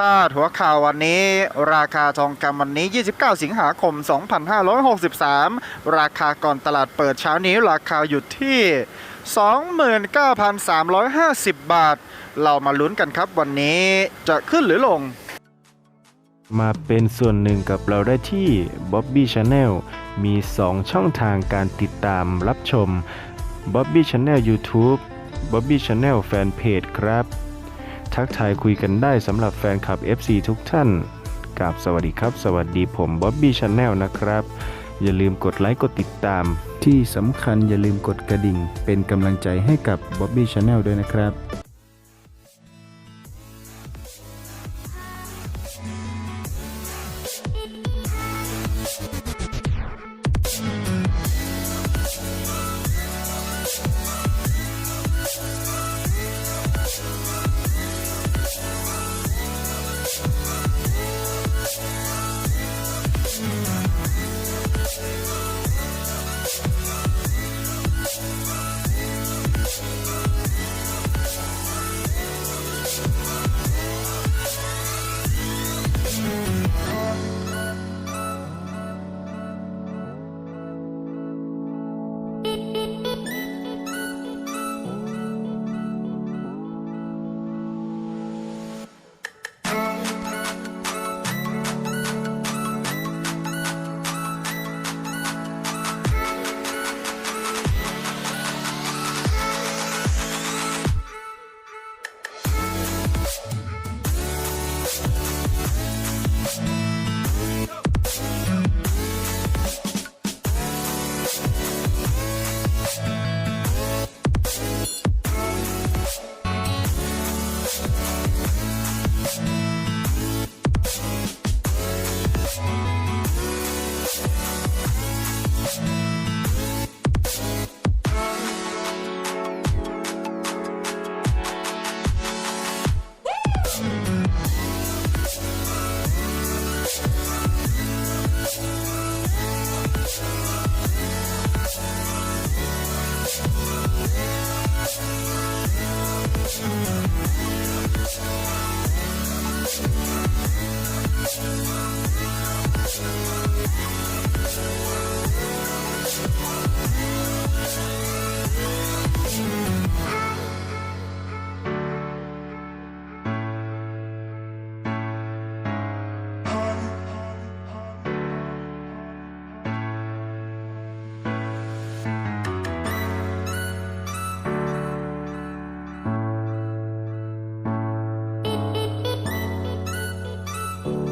พาดหัวข่าววันนี้ราคาทองคำวันนี้ 29 สิงหาคม 2563 ราคาก่อนตลาดเปิดเช้านี้ราคาอยู่ที่ 29,350 บาท เรามาลุ้นกันครับวันนี้จะขึ้นหรือลง มาเป็นส่วนหนึ่งกับเราได้ที่ Bobby Channel มี 2 ช่องทางการติดตามรับชม Bobby Channel YouTube Bobby Channel Fanpage ครับ ทักทายคุยกันได้สำหรับแฟนคลับ FC ทุกท่านกราบสวัสดีครับ สวัสดีผมบ๊อบบี้ชาแนลนะครับ อย่าลืมกดไลค์กดติดตาม ที่สำคัญอย่าลืมกดกระดิ่ง เป็นกำลังใจให้กับบ๊อบบี้ชาแนลด้วยนะครับ you